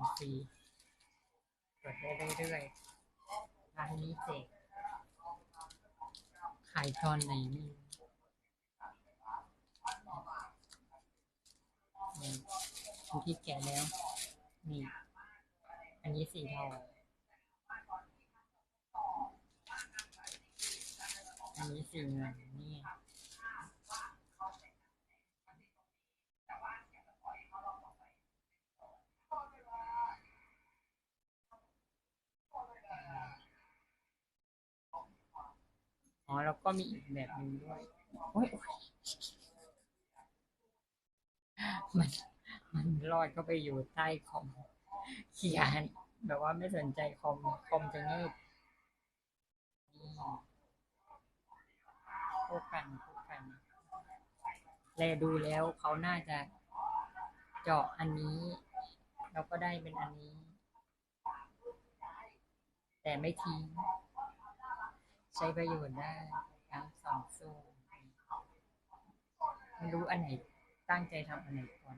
ของฟรีกดได้เรื่อยๆร้านนี้เจ๋งขายตอนไหนไม่นี่ที่แกะแล้ว นี่ อันนี้สีทองอันนี้สีเงินนี่ อ๋อแล้วก็มีอีกแบบหนึ่งด้วยโอ้ยมันมันลอดเข้าไปอยู่ใต้คอมเขียนแบบว่าไม่สนใจคอมคอมจะเงียบนี่คู่กันคู่กันแลดูแล้วเขาน่าจะเจาะอันนี้ แล้วก็ได้เป็นอันนี้ แต่ไม่ทิ้ง ใช้ประโยชน์ได้ทั้งสองส่วนไม่รู้อันไหนตั้งใจทำอันไหนก่อน